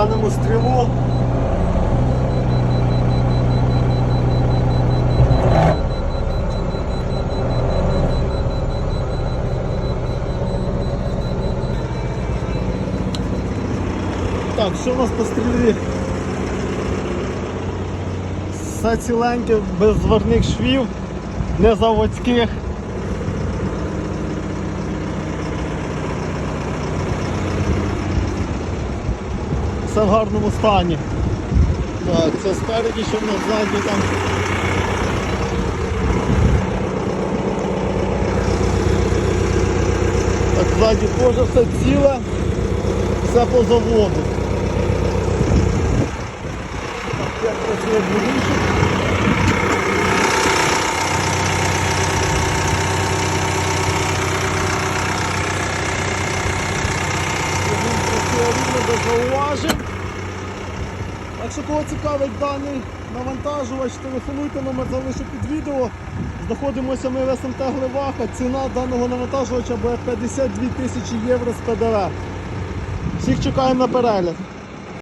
Тянемо стрілу. Так, що у нас по стрілі? Все без зварних швів, не заводських. Все в гарному стані. Так, це спереді, що в нас ззаді там. Так, ззаді теж все ціле, все по заводу. Так, як працює зауважив. без зауважень. Так що кого цікавить даний навантажувач, телефонуйте, номер залишу під відео. Знаходимося ми в СМТ Гливаха. Ціна даного навантажувача буде 52 тисячі євро з ПДВ. Всіх чекаємо на перегляд.